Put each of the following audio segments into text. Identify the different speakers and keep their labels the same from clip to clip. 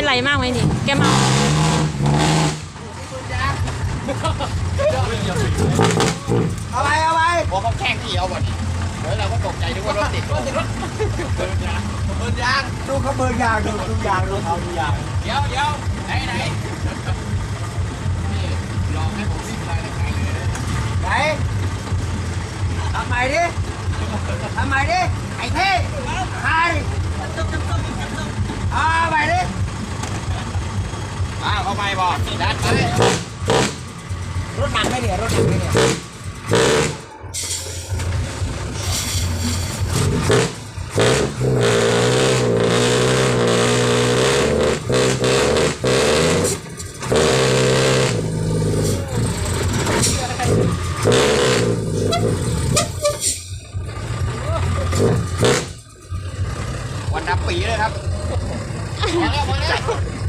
Speaker 1: อะไรมากไหมนี่ แกเมา
Speaker 2: เอาไปเอาไป
Speaker 3: พอเขาแข่งที่เอาบ่ดิเฮ้ยเราก็ตกใจนึกว่ารถติดรถติดรถเบิร์นยางเบิร์นยาง
Speaker 2: ดูเขาเบิร์ยางดูดูยางดูเขาดูยาง
Speaker 3: เดี๋ยวเดี๋ยวไหนไหนนี่ลองให้ผมวิ่งไปแล้วไกลเลยนะ
Speaker 2: ไหนทำใหม่ดิทำใหม่ดิไอ้เท่ใครเอาใหม่ดิ
Speaker 3: อ้าว เข้าไปบอกดันไป
Speaker 2: รถหนักไหมเนี่ยรถหนักไหมเนี่ย
Speaker 3: วันดับปีเลยครับมาแล้วมาแล้ว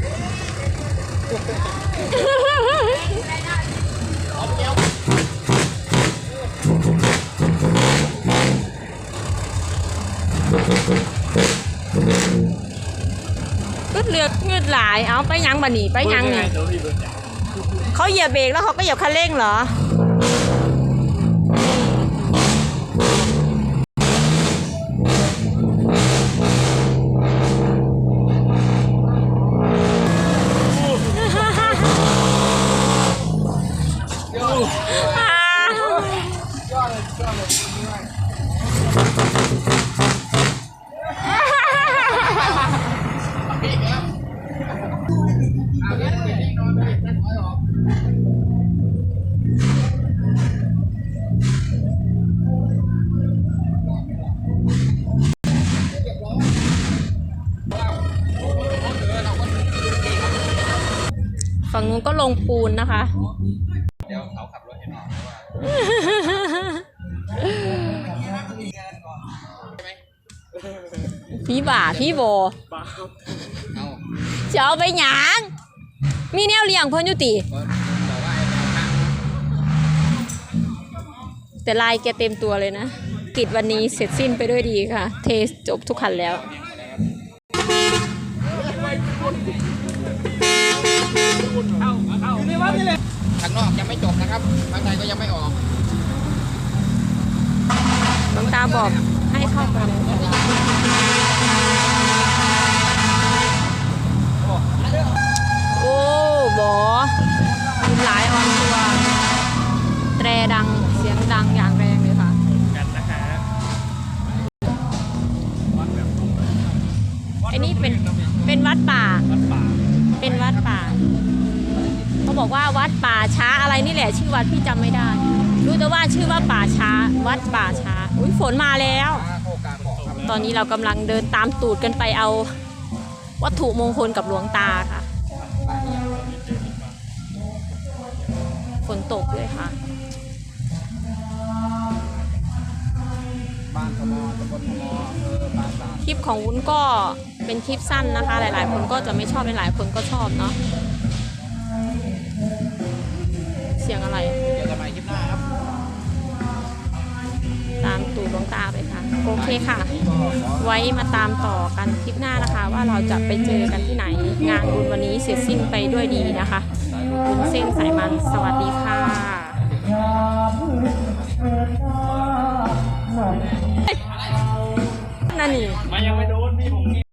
Speaker 1: กึดเลือกงืดหลายเอาไปยังบันนี่ไปยังนี่เขาเหยียบเบรกแล้วเขาก็เหยียบคันเร่งเหรอ ฝั่งนู้นก็ลงปูนนะคะ
Speaker 3: เดี๋ยวเขาขับรถให้น้องว่า
Speaker 1: พี่บ่าพี่โบ
Speaker 3: เอา
Speaker 1: จะเอาไปหยาง มีแนวเลี้ยงเพิ่นอยู่ติ
Speaker 3: บอกว่าไอ้แมวข้าง
Speaker 1: แต่ลายแกเต็มตัวเลยนะ กิจวันนี้เสร็จสิ้นไปด้วยดีค่ะ เทจบทุกคันแล้ว
Speaker 3: ข้างนอกยังไม่จบนะครับข้างในก็ยังไม่ออก
Speaker 1: หลวงตาบอกให้เข้าไปโอ้บอมีหลายออนตัวร์แตรดังเสียงดังอย่างแรงเลยค่ะ
Speaker 3: กันนะฮะ
Speaker 1: ไอ้นี่เป็นเป็นวัดป่า
Speaker 3: วัดป่า
Speaker 1: เป็นวัดป่า เขาบอกว่าวัดป่าช้าอะไรนี่แหละ ชื่อวัดพี่จำไม่ได้ รู้แต่ว่าชื่อว่าป่าช้า วัดป่าช้า อุ้ยฝนมาแล้ว ตอนนี้เรากำลังเดินตามตูดกันไปเอา วัตถุมงคลกับหลวงตาค่ะ ฝนตกด้วยค่ะคลิปของวุ้นก็ เป็นคลิปสั้นนะคะ หลาย ๆ คนก็จะไม่ชอบหลายๆคนก็ชอบเนาะเสียงอะไร
Speaker 3: เจอกันใหม่คลิปหน้าครับ
Speaker 1: ตามตูดหลวงตาไปค่ะ โอเคค่ะ
Speaker 3: นี่ก็ขอ
Speaker 1: ไว้มาตามต่อกันคลิปหน้านะคะ ว่าเราจะไปเจอกันที่ไหน งานบุญวันนี้เสร็จสิ้นไปด้วยดีนะคะบุญเส้นสายมันสวัสดีค่ะ